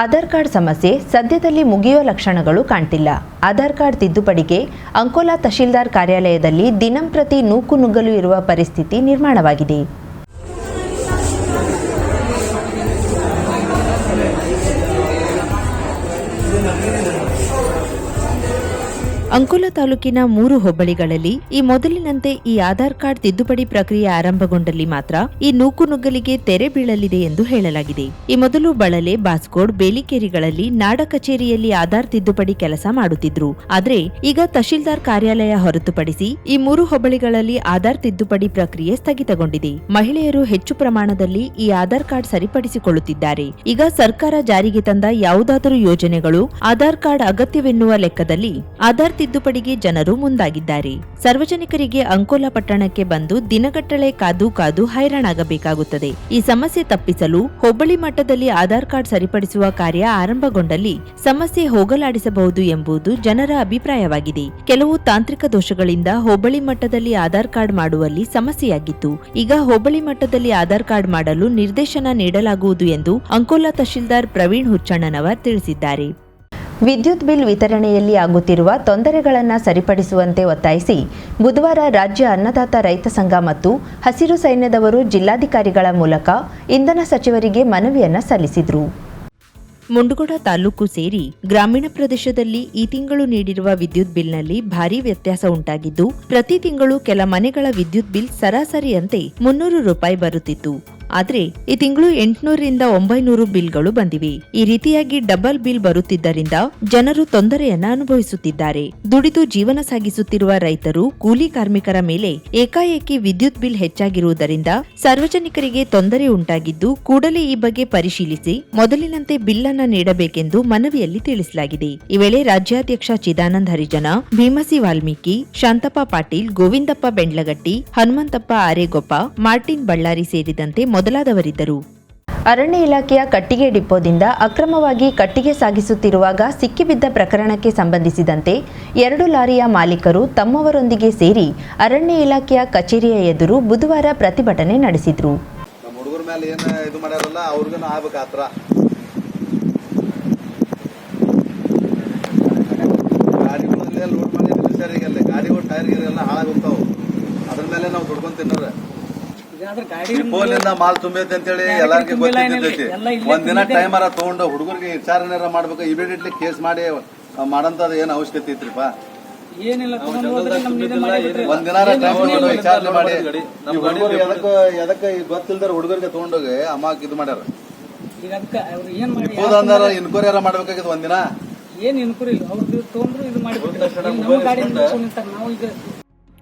Aadhaar card ಸಮಸ್ಯೆ ಸದ್ಯದಲ್ಲಿ ಮುಗಿಯುವ ಲಕ್ಷಣಗಳು ಕಾಣ್ತಿಲ್ಲ. ಆಧಾರ್ ಕಾರ್ಡ್ ತಿದ್ದುಪಡಿಗೆ ಅಂಕೋಲಾ ತಹಶೀಲ್ದಾರ್ ಕಾರ್ಯಾಲಯದಲ್ಲಿ ದಿನಂಪ್ರತಿ ನೂಕು ನುಗ್ಗಲು ಇರುವ ಪರಿಸ್ಥಿತಿ ನಿರ್ಮಾಣವಾಗಿದೆ. ಅಂಕೋಲಾ ತಾಲೂಕಿನ ಮೂರು ಹೋಬಳಿಗಳಲ್ಲಿ ಈ ಮೊದಲಿನಂತೆ ಈ ಆಧಾರ್ ಕಾರ್ಡ್ ತಿದ್ದುಪಡಿ ಪ್ರಕ್ರಿಯೆ ಆರಂಭಗೊಂಡಲ್ಲಿ ಮಾತ್ರ ಈ ನೂಕುನುಗ್ಗಲಿಗೆ ತೆರೆ ಬೀಳಲಿದೆ ಎಂದು ಹೇಳಲಾಗಿದೆ. ಈ ಮೊದಲು ಬಳಲೆ, ಬಾಸ್ಕೋಡ್, ಬೇಲಿಕೇರಿಗಳಲ್ಲಿ ನಾಡ ಕಚೇರಿಯಲ್ಲಿ ಆಧಾರ್ ತಿದ್ದುಪಡಿ ಕೆಲಸ ಮಾಡುತ್ತಿದ್ರು. ಆದರೆ ಈಗ ತಹಶೀಲ್ದಾರ್ ಕಾರ್ಯಾಲಯ ಹೊರತುಪಡಿಸಿ ಈ ಮೂರು ಹೋಬಳಿಗಳಲ್ಲಿ ಆಧಾರ್ ತಿದ್ದುಪಡಿ ಪ್ರಕ್ರಿಯೆ ಸ್ಥಗಿತಗೊಂಡಿದೆ. ಮಹಿಳೆಯರು ಹೆಚ್ಚು ಪ್ರಮಾಣದಲ್ಲಿ ಈ ಆಧಾರ್ ಕಾರ್ಡ್ ಸರಿಪಡಿಸಿಕೊಳ್ಳುತ್ತಿದ್ದಾರೆ. ಈಗ ಸರ್ಕಾರ ಜಾರಿಗೆ ತಂದ ಯಾವುದಾದರೂ ಯೋಜನೆಗಳು ಆಧಾರ್ ಕಾರ್ಡ್ ಅಗತ್ಯವೆನ್ನುವ ಲೆಕ್ಕದಲ್ಲಿ ಆಧಾರ್ ತಿದ್ದುಪಡಿಗೆ ಜನರು ಮುಂದಾಗಿದ್ದಾರೆ. ಸಾರ್ವಜನಿಕರಿಗೆ ಅಂಕೋಲಾ ಪಟ್ಟಣಕ್ಕೆ ಬಂದು ದಿನಗಟ್ಟಳೆ ಕಾದು ಕಾದು ಹೈರಾಣಾಗಬೇಕಾಗುತ್ತದೆ. ಈ ಸಮಸ್ಯೆ ತಪ್ಪಿಸಲು ಹೋಬಳಿ ಮಟ್ಟದಲ್ಲಿ ಆಧಾರ್ ಕಾರ್ಡ್ ಸರಿಪಡಿಸುವ ಕಾರ್ಯ ಆರಂಭಗೊಂಡಲ್ಲಿ ಸಮಸ್ಯೆ ಹೋಗಲಾಡಿಸಬಹುದು ಎಂಬುದು ಜನರ ಅಭಿಪ್ರಾಯವಾಗಿದೆ. ಕೆಲವು ತಾಂತ್ರಿಕ ದೋಷಗಳಿಂದ ಹೋಬಳಿ ಮಟ್ಟದಲ್ಲಿ ಆಧಾರ್ ಕಾರ್ಡ್ ಮಾಡುವಲ್ಲಿ ಸಮಸ್ಯೆಯಾಗಿತ್ತು. ಈಗ ಹೋಬಳಿ ಮಟ್ಟದಲ್ಲಿ ಆಧಾರ್ ಕಾರ್ಡ್ ಮಾಡಲು ನಿರ್ದೇಶನ ನೀಡಲಾಗುವುದು ಎಂದು ಅಂಕೋಲಾ ತಹಶೀಲ್ದಾರ್ ಪ್ರವೀಣ್ ಹುಚ್ಚಣ್ಣನವರ್ ತಿಳಿಸಿದ್ದಾರೆ. ವಿದ್ಯುತ್ ಬಿಲ್ ವಿತರಣೆಯಲ್ಲಿ ಆಗುತ್ತಿರುವ ತೊಂದರೆಗಳನ್ನು ಸರಿಪಡಿಸುವಂತೆ ಒತ್ತಾಯಿಸಿ ಬುಧವಾರ ರಾಜ್ಯ ಅನ್ನದಾತ ರೈತ ಸಂಘ ಮತ್ತು ಹಸಿರು ಸೈನ್ಯದವರು ಜಿಲ್ಲಾಧಿಕಾರಿಗಳ ಮೂಲಕ ಇಂಧನ ಸಚಿವರಿಗೆ ಮನವಿಯನ್ನು ಸಲ್ಲಿಸಿದರು. ಮುಂಡಗೋಡ ತಾಲೂಕು ಸೇರಿ ಗ್ರಾಮೀಣ ಪ್ರದೇಶದಲ್ಲಿ ಈ ತಿಂಗಳು ನೀಡಿರುವ ವಿದ್ಯುತ್ ಬಿಲ್ನಲ್ಲಿ ಭಾರೀ ವ್ಯತ್ಯಾಸ ಉಂಟಾಗಿದ್ದು, ಪ್ರತಿ ತಿಂಗಳು ಕೆಲ ಮನೆಗಳ ವಿದ್ಯುತ್ ಬಿಲ್ ಸರಾಸರಿಯಂತೆ ಮುನ್ನೂರು ರೂಪಾಯಿ ಬರುತ್ತಿತ್ತು. ಆದ್ರೆ ಈ ತಿಂಗಳು ಎಂಟುನೂರರಿಂದ ಒಂಬೈನೂರು ಬಿಲ್ಗಳು ಬಂದಿವೆ. ಈ ರೀತಿಯಾಗಿ ಡಬಲ್ ಬಿಲ್ ಬರುತ್ತಿದ್ದರಿಂದ ಜನರು ತೊಂದರೆಯನ್ನ ಅನುಭವಿಸುತ್ತಿದ್ದಾರೆ. ದುಡಿದು ಜೀವನ ಸಾಗಿಸುತ್ತಿರುವ ರೈತರು, ಕೂಲಿ ಕಾರ್ಮಿಕರ ಮೇಲೆ ಏಕಾಏಕಿ ವಿದ್ಯುತ್ ಬಿಲ್ ಹೆಚ್ಚಾಗಿರುವುದರಿಂದ ಸಾರ್ವಜನಿಕರಿಗೆ ತೊಂದರೆ ಉಂಟಾಗಿದ್ದು, ಕೂಡಲೇ ಈ ಬಗ್ಗೆ ಪರಿಶೀಲಿಸಿ ಮೊದಲಿನಂತೆ ಬಿಲ್ ಅನ್ನ ನೀಡಬೇಕೆಂದು ಮನವಿಯಲ್ಲಿ ತಿಳಿಸಲಾಗಿದೆ. ಈ ವೇಳೆ ರಾಜ್ಯಾಧ್ಯಕ್ಷ ಚಿದಾನಂದ ಹರಿಜನ, ಭೀಮಸಿ ವಾಲ್ಮೀಕಿ, ಶಾಂತಪ್ಪ ಪಾಟೀಲ್, ಗೋವಿಂದಪ್ಪ ಬೆಂಡ್ಲಗಟ್ಟಿ, ಹನುಮಂತಪ್ಪ ಆರೇಗೊಪ್ಪ, ಮಾರ್ಟಿನ್ ಬಳ್ಳಾರಿ ಸೇರಿದಂತೆ ಮೊದಲಾದವರಿದ್ದರು. ಅರಣ್ಯ ಇಲಾಖೆಯ ಕಟ್ಟಿಗೆ ಡಿಪೋದಿಂದ ಅಕ್ರಮವಾಗಿ ಕಟ್ಟಿಗೆ ಸಾಗಿಸುತ್ತಿರುವಾಗ ಸಿಕ್ಕಿಬಿದ್ದ ಪ್ರಕರಣಕ್ಕೆ ಸಂಬಂಧಿಸಿದಂತೆ ಎರಡು ಲಾರಿಯ ಮಾಲೀಕರು ತಮ್ಮವರೊಂದಿಗೆ ಸೇರಿ ಅರಣ್ಯ ಇಲಾಖೆಯ ಕಚೇರಿಯ ಎದುರು ಬುಧವಾರ ಪ್ರತಿಭಟನೆ ನಡೆಸಿದ್ರು. ಅದ್ರ ಮೇಲೆ ನಾವು ಡಿಪೋಲಿಂದ ಮಾಲ್ ತುಂಬೈತೆ ಅಂತೇಳಿ ಹೇಳಿ ಎಲ್ಲರಿಗೂ ಗೊತ್ತಿದ್ದೈತಿ ಒಂದಿನ. ಟೈಮರ ತಗೊಂಡು ಹುಡುಗರಿಗೆ ವಿಚಾರಣೆ ಮಾಡ್ಬೇಕು ಇಮಿಡಿಯೇಟ್ಲಿ ಕೇಸ್ ಮಾಡಿ ಮಾಡಂತದ ಏನ್ ಅವಶ್ಯಕತೆ ಐತ್ರಿಪ್ಪ ಏನಿಲ್ಲ ಒಂದಿನಾರ ಟೈಮ್ ವಿಚಾರಣೆ ಮಾಡಿ. ಹುಡುಗರು ಎದಕ್ಕ ಎದಕ್ಕ ಈ ಗೊತ್ತಿಲ್ದಾರ ಹುಡುಗರಿಗೆ ತಗೊಂಡೋಗಿ ಅಮ್ಮ ಇದು ಮಾಡ್ಯಾರ? ಅಂದಾರ ಇನ್ಕ್ವೈರಿ ಯಾರ ಮಾಡ್ಬೇಕಾಗಿತ್ತು ಒಂದಿನ ಏನ್ ಇನ್ಕ್ವೈರಿ ಇಲ್ಲ ಅವ್ರದ್ದು ತಗೊಂಡ್ರು ಇದು ಮಾಡಿ ನಾವು ಈಗ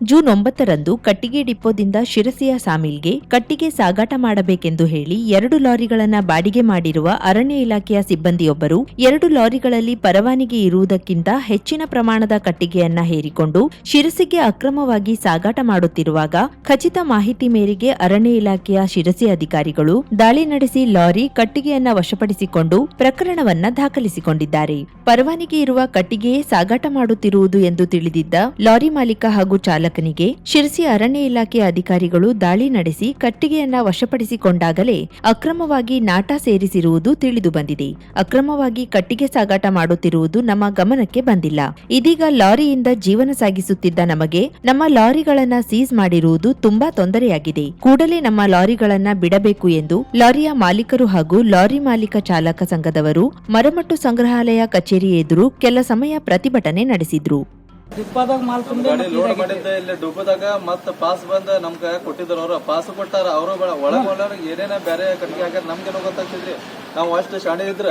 ಜೂನ್ ಒಂಬತ್ತರಂದು ಕಟ್ಟಿಗೆ ಡಿಪೋದಿಂದ ಶಿರಸಿಯ ಸಾಮಿಲ್ಗೆ ಕಟ್ಟಿಗೆ ಸಾಗಾಟ ಮಾಡಬೇಕೆಂದು ಹೇಳಿ ಎರಡು ಲಾರಿಗಳನ್ನು ಬಾಡಿಗೆ ಮಾಡಿರುವ ಅರಣ್ಯ ಇಲಾಖೆಯ ಸಿಬ್ಬಂದಿಯೊಬ್ಬರು ಎರಡು ಲಾರಿಗಳಲ್ಲಿ ಪರವಾನಿಗೆ ಇರುವುದಕ್ಕಿಂತ ಹೆಚ್ಚಿನ ಪ್ರಮಾಣದ ಕಟ್ಟಿಗೆಯನ್ನ ಹೇರಿಕೊಂಡು ಶಿರಸಿಗೆ ಅಕ್ರಮವಾಗಿ ಸಾಗಾಟ ಮಾಡುತ್ತಿರುವಾಗ ಖಚಿತ ಮಾಹಿತಿ ಮೇರೆಗೆ ಅರಣ್ಯ ಇಲಾಖೆಯ ಶಿರಸಿ ಅಧಿಕಾರಿಗಳು ದಾಳಿ ನಡೆಸಿ ಲಾರಿ ಕಟ್ಟಿಗೆಯನ್ನ ವಶಪಡಿಸಿಕೊಂಡು ಪ್ರಕರಣವನ್ನ ದಾಖಲಿಸಿಕೊಂಡಿದ್ದಾರೆ. ಪರವಾನಿಗೆ ಇರುವ ಕಟ್ಟಿಗೆಯೇ ಸಾಗಾಟ ಮಾಡುತ್ತಿರುವುದು ಎಂದು ತಿಳಿದಿದ್ದ ಲಾರಿ ಮಾಲೀಕ ಹಾಗೂ ಚಾಲಕನಿಗೆ ಶಿರಸಿ ಅರಣ್ಯ ಇಲಾಖೆಯ ಅಧಿಕಾರಿಗಳು ದಾಳಿ ನಡೆಸಿ ಕಟ್ಟಿಗೆಯನ್ನ ವಶಪಡಿಸಿಕೊಂಡಾಗಲೇ ಅಕ್ರಮವಾಗಿ ನಾಟ ಸೇರಿಸಿರುವುದು ತಿಳಿದು ಬಂದಿದೆ. ಅಕ್ರಮವಾಗಿ ಕಟ್ಟಿಗೆ ಸಾಗಾಟ ಮಾಡುತ್ತಿರುವುದು ನಮ್ಮ ಗಮನಕ್ಕೆ ಬಂದಿಲ್ಲ. ಇದೀಗ ಲಾರಿಯಿಂದ ಜೀವನ ಸಾಗಿಸುತ್ತಿದ್ದ ನಮಗೆ ನಮ್ಮ ಲಾರಿಗಳನ್ನ ಸೀಸ್ ಮಾಡಿರುವುದು ತುಂಬಾ ತೊಂದರೆಯಾಗಿದೆ. ಕೂಡಲೇ ನಮ್ಮ ಲಾರಿಗಳನ್ನ ಬಿಡಬೇಕು ಎಂದು ಲಾರಿಯ ಮಾಲೀಕರು ಹಾಗೂ ಲಾರಿ ಮಾಲೀಕ ಚಾಲಕ ಸಂಘದವರು ಮರಮಟ್ಟು ಸಂಗ್ರಹಾಲಯ ಕಚೇರಿ ಎದುರು ಕೆಲ ಸಮಯ ಪ್ರತಿಭಟನೆ ನಡೆಸಿದ್ರು. ಡಿಪ್ಪಾದಾಗ ಮಾಲ್ ತುಂಬಿ ಲೋಡ್ ಮಾಡಿದ್ದೆ ಇಲ್ಲಿ ಡುಬ್ಬದಾಗ ಮತ್ತ ಪಾಸ್ ಬಂದ ನಮ್ಗ ಕೊಟ್ಟಿದ್ರು ಅವ್ರ. ಪಾಸ್ ಕೊಟ್ಟಾರ ಅವರು ಒಳಗ ಒಳಗ ಏನೇನ ಬೇರೆ ಕಡೆಗೆ ಹಾಕ್ಯಾರ. ನಮ್ಗೇನೋ ಗೊತ್ತಾಗ್ತಿದ್ರಿ. ನಾವು ಅಷ್ಟು ಶಾಣೆ ಇದ್ರ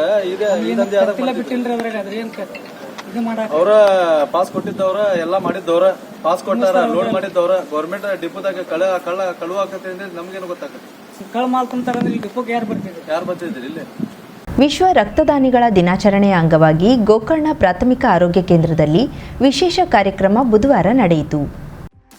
ಬಿಟ್ಟಿಲ್ರಿ ಅದ್ರಾಗ ಇದು ಅವ್ರ ಪಾಸ್ ಕೊಟ್ಟಿದ್ದವ್ರ ಎಲ್ಲಾ ಮಾಡಿದ್ದವ್ರ. ಪಾಸ್ ಕೊಟ್ಟಾರ ಲೋಡ್ ಮಾಡಿದ್ದವ್ರ. ಗೌರ್ಮೆಂಟ್ ಡಿಪೋದಾಗ ಕಳ ಕಳ್ಳ ಕಳುವ ಆಕತಿ ಅಂದ್ರೆ ನಮ್ಗೇನು ಗೊತ್ತಾಗತ್ತೆ ಕಳ್ ಮಾಲ್ ತುಂಬ್ತಾರ ಅಂದ್ರೆ ಇಲ್ಲಿ ಡಿಪ್ಪೋಗೆ ಯಾರು ಬರ್ತಿದ್ರು? ಯಾರು ಬರ್ತಿದ್ರಿ ಇಲ್ಲಿ? ವಿಶ್ವ ರಕ್ತದಾನಿಗಳ ದಿನಾಚರಣೆಯ ಅಂಗವಾಗಿ ಗೋಕರ್ಣ ಪ್ರಾಥಮಿಕ ಆರೋಗ್ಯ ಕೇಂದ್ರದಲ್ಲಿ ವಿಶೇಷ ಕಾರ್ಯಕ್ರಮ ಬುಧವಾರ ನಡೆಯಿತು.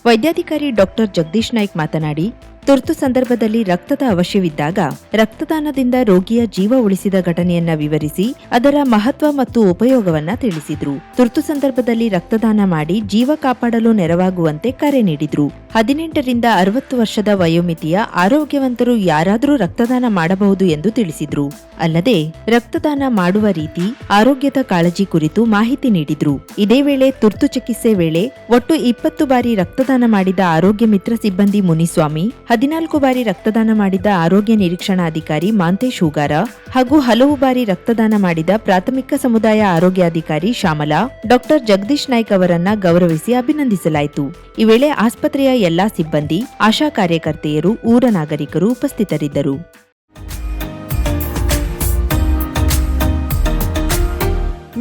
ವೈದ್ಯಾಧಿಕಾರಿ ಡಾಕ್ಟರ್ ಜಗದೀಶ್ ನಾಯ್ಕ್ ಮಾತನಾಡಿ ತುರ್ತು ಸಂದರ್ಭದಲ್ಲಿ ರಕ್ತದ ಅವಶ್ಯವಿದ್ದಾಗ ರಕ್ತದಾನದಿಂದ ರೋಗಿಯ ಜೀವ ಉಳಿಸಿದ ಘಟನೆಯನ್ನ ವಿವರಿಸಿ ಅದರ ಮಹತ್ವ ಮತ್ತು ಉಪಯೋಗವನ್ನ ತಿಳಿಸಿದ್ರು. ತುರ್ತು ಸಂದರ್ಭದಲ್ಲಿ ರಕ್ತದಾನ ಮಾಡಿ ಜೀವ ಕಾಪಾಡಲು ನೆರವಾಗುವಂತೆ ಕರೆ ನೀಡಿದ್ರು. ಹದಿನೆಂಟರಿಂದ ಅರವತ್ತು ವರ್ಷದ ವಯೋಮಿತಿಯ ಆರೋಗ್ಯವಂತರು ಯಾರಾದರೂ ರಕ್ತದಾನ ಮಾಡಬಹುದು ಎಂದು ತಿಳಿಸಿದ್ರು. ಅಲ್ಲದೆ, ರಕ್ತದಾನ ಮಾಡುವ ರೀತಿ ಆರೋಗ್ಯದ ಕಾಳಜಿ ಕುರಿತು ಮಾಹಿತಿ ನೀಡಿದ್ರು. ಇದೇ ವೇಳೆ ತುರ್ತು ಚಿಕಿತ್ಸೆ ವೇಳೆ ಒಟ್ಟು ಇಪ್ಪತ್ತು ಬಾರಿ ರಕ್ತದಾನ ಮಾಡಿದ ಆರೋಗ್ಯ ಮಿತ್ರ ಸಿಬ್ಬಂದಿ ಮುನಿಸ್ವಾಮಿ ಹದಿನಾಲ್ಕು ಬಾರಿ ರಕ್ತದಾನ ಮಾಡಿದ ಆರೋಗ್ಯ ನಿರೀಕ್ಷಣಾಧಿಕಾರಿ ಮಾಂತೇಶ್ ಹೂಗಾರ ಹಾಗೂ ಹಲವು ಬಾರಿ ರಕ್ತದಾನ ಮಾಡಿದ ಪ್ರಾಥಮಿಕ ಸಮುದಾಯ ಆರೋಗ್ಯಾಧಿಕಾರಿ ಶ್ಯಾಮಲಾ, ಡಾಕ್ಟರ್ ಜಗದೀಶ್ ನಾಯ್ಕ್ ಅವರನ್ನ ಗೌರವಿಸಿ ಅಭಿನಂದಿಸಲಾಯಿತು. ಈ ವೇಳೆ ಆಸ್ಪತ್ರೆಯ ಎಲ್ಲಾ ಸಿಬ್ಬಂದಿ, ಆಶಾ ಕಾರ್ಯಕರ್ತೆಯರು, ಊರ ನಾಗರಿಕರು ಉಪಸ್ಥಿತರಿದ್ದರು.